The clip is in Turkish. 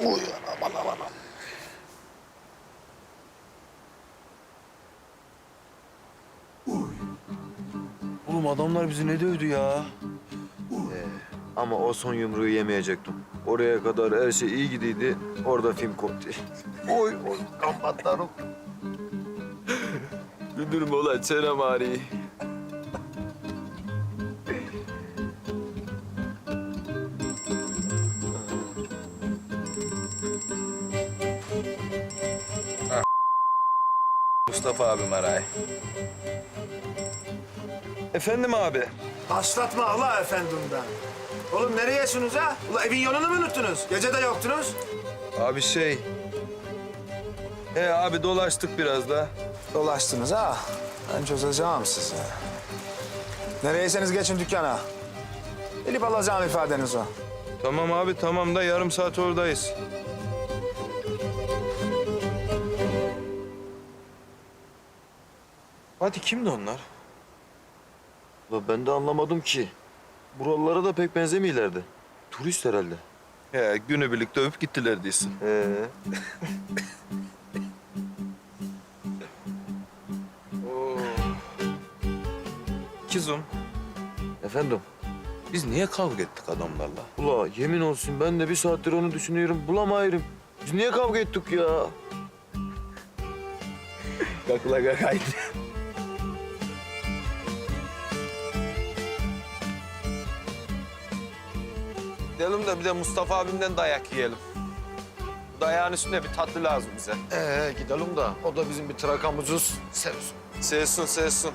aman aman. Oğlum adamlar bizi ne dövdü ya? Ama o son yumruğu yemeyecektim. Oraya kadar her şey iyi gidiydi. Orada film koptu. Oy oy kampatlarım. Müdürüm ulan çenem ağrıyor. Mustafa abim aray. Efendim abi. Başlatma Allah efendimden. Oğlum nereyesiniz ha? Ula evin yolunu mu unuttunuz? Gece de yoktunuz. Abi şey... He abi dolaştık biraz da. Dolaştınız ha. Ben çözeceğim sizi. Nereyeyseniz geçin dükkana. Gelip alacağım ifadenizi. Tamam abi tamam da yarım saat oradayız. Hadi kimdi onlar? Ulan ben de anlamadım ki. Buralara da pek benzemiyorlardı. Turist herhalde. He günü birlikte öpüp gittiler diyorsun. Ee, Kizum efendim. biz niye kavga ettik adamlarla? Ula yemin olsun ben de bir saattir onu düşünüyorum. Bulamayırım. Biz niye kavga ettik ya? Kakla kakaydı. Gidelim de bir de Mustafa abimden dayak yiyelim. Dayağın üstünde bir tatlı lazım bize. Ee gidelim de o da bizim bir trakamızız. Sevsin. Sevsin sevsin.